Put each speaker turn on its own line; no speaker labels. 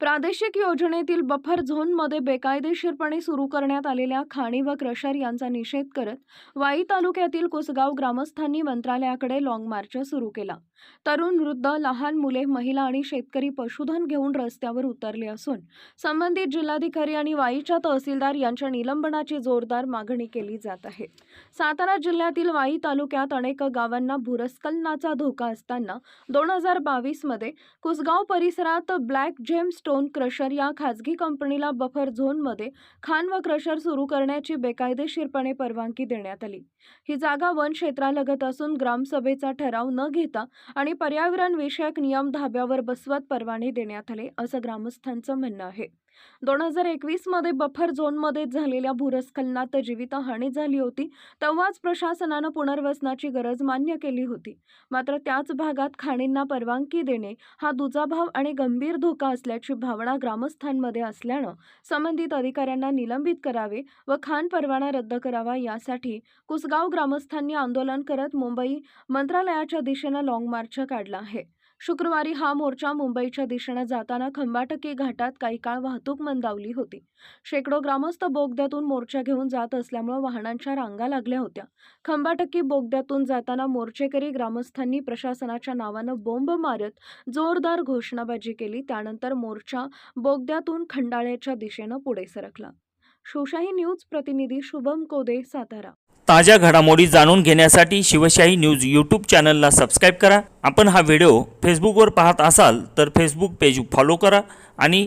प्रादेशिक योजनेतील बफर झोनमध्ये बेकायदेशीरपणे सुरू करण्यात आलेल्या खाणी व क्रशर यांचा निषेध करत वाई तालुक्यातील कुसगाव ग्रामस्थांनी मंत्रालयाकडे लाँग मार्च सुरू केला. तरुण वृद्ध लहान मुले महिला आणि शेतकरी पशुधन घेऊन रस्त्यावर उतरले असून संबंधित जिल्हाधिकारी आणि वाईच्या तहसीलदार यांच्या निलंबनाची जोरदार मागणी केली जात आहे. सातारा जिल्ह्यातील वाई तालुक्यात अनेक गावांना भूरस्खलनाचा धोका असताना दोन हजार बावीसमध्ये कुसगाव परिसरात ब्लॅक जेम्स स्टोन क्रशर या खाजगी कंपनीला बफर झोनमध्ये खाण व क्रशर सुरू करण्याची बेकायदेशीरपणे परवानगी देण्यात आली. ही जागा वन क्षेत्रालगत असून ग्रामसभेचा ठराव न घेता आणि पर्यावरणविषयक नियम धाब्यावर बसवत परवाने देण्यात आले असं ग्रामस्थांचं म्हणणं आहे. दोन हजार एकवीसमध्ये बफर झोनमध्ये झालेल्या भूरस्खलनात जीवितहानी झाली होती तेव्हाच प्रशासनानं पुनर्वसनाची गरज मान्य केली होती. मात्र त्याच भागात खाणींना परवानगी देणे हा दुजाभाव आणि गंभीर धोका असल्याची भावना ग्रामस्थांमध्ये असल्यानं संबंधित अधिकाऱ्यांना निलंबित करावे व खाण परवाना रद्द करावा यासाठी कुसगाव ग्रामस्थांनी आंदोलन करत मुंबई मंत्रालयाच्या दिशेनं लाँग मार्च काढला आहे. शुक्रवारी हा मोर्चा मुंबईच्या दिशेनं जाताना खंबाटकी घाटात काही काळ वाहतो. वाहतूक मंदावली होती. शेकडो ग्रामस्थ बोगद्यातून मोर्चा घेऊन जात असल्यामुळे वाहनांच्या रांगा लागल्या होत्या. खंबाटक्की बोगद्यातून जाताना मोर्चेकरी ग्रामस्थांनी प्रशासनाच्या नावानं बोंब मारत जोरदार घोषणाबाजी केली. त्यानंतर मोर्चा बोगद्यातून खंडाळ्याच्या दिशेनं पुढे सरकला. शिवशाही न्यूज प्रतिनिधी शुभम कोदे सातारा.
ताज्या घडामोडी जाणून घेण्यासाठी शिवशाही न्यूज यूट्यूब चॅनलला सबस्क्राईब करा. आपण हा व्हिडिओ फेसबुकवर पाहत असाल तर फेसबुक पेज फॉलो करा आणि